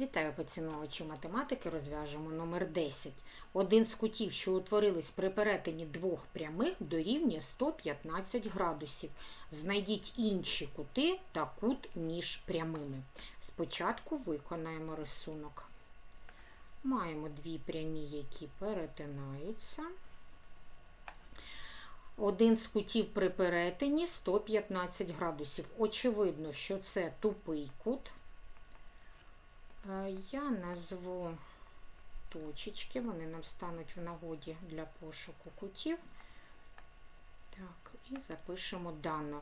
Вітаю поціновувачі математики. Розв'яжемо номер 10. Один з кутів, що утворились при перетині двох прямих, дорівнює 115 градусів. Знайдіть інші кути та кут між прямими. Спочатку виконаємо рисунок. Маємо дві прямі, які перетинаються. Один з кутів при перетині 115 градусів. Очевидно, що це тупий кут. Е, Я назву точечки, вони нам стануть в нагоді для пошуку кутів. Так, і запишемо дано.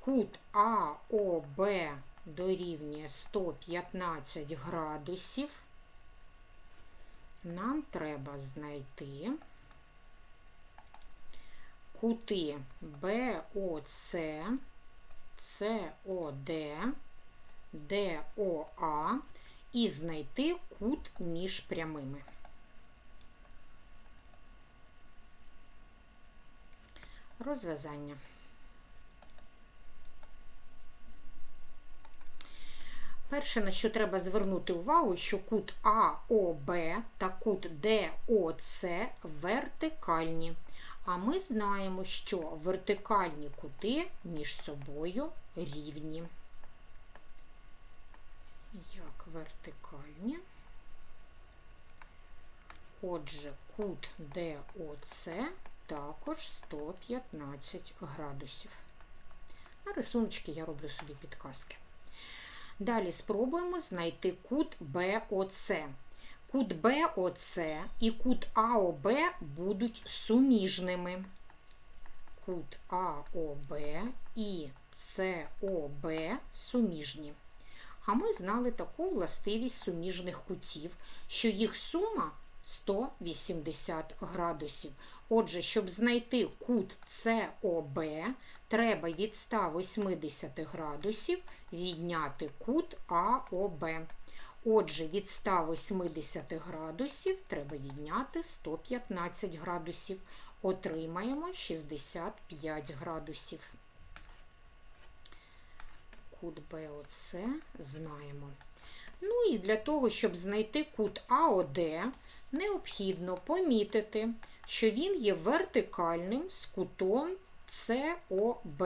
Кут АОБ дорівнює 115 градусів. Нам треба знайти кути БОЦ, СОД, ДОА і знайти кут між прямими. Розв'язання. Перше, на що треба звернути увагу, що кут АОБ та кут ДОЦ вертикальні. А ми знаємо, що вертикальні кути між собою рівні. Вертикальні. Отже, кут ДОЦ також 115 градусів. На рисуночки я роблю собі підказки. Далі спробуємо знайти кут БОЦ. Кут БОЦ і кут АОБ будуть суміжними. Кут АОБ і СОБ суміжні. А ми знали таку властивість суміжних кутів, що їх сума 180 градусів. Отже, щоб знайти кут СОБ, треба від 180 градусів відняти кут АОБ. Отже, від 180 градусів треба відняти 115 градусів. Отримаємо 65 градусів. Кут БОЦ знаємо. Ну і для того, щоб знайти кут АОД, необхідно помітити, що він є вертикальним з кутом СОБ.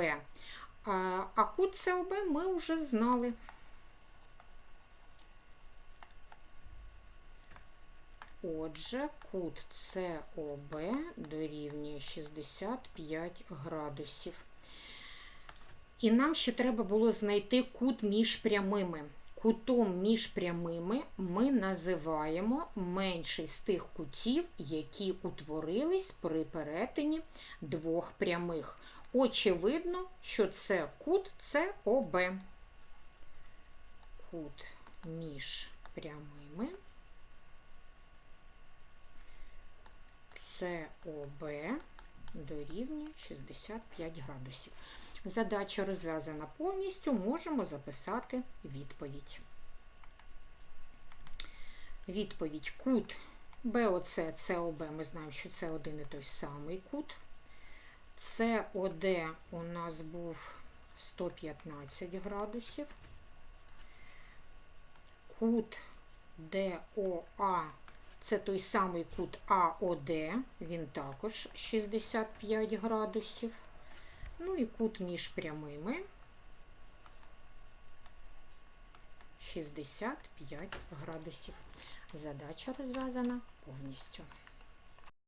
А кут СОБ ми вже знали. Отже, кут СОБ дорівнює 65 градусів. І нам ще треба було знайти кут між прямими. Кутом між прямими ми називаємо менший з тих кутів, які утворились при перетині двох прямих. Очевидно, що це кут СОБ. Кут між прямими. СОБ дорівнює 65 градусів. Задача розв'язана повністю, можемо записати відповідь. Відповідь кут БОЦ, СОБ, ми знаємо, що це один і той самий кут. СОД у нас був 115 градусів. Кут ДОА це той самий кут АОД, він також 65 градусів. Ну і кут між прямими 65 градусів. Задача розв'язана повністю.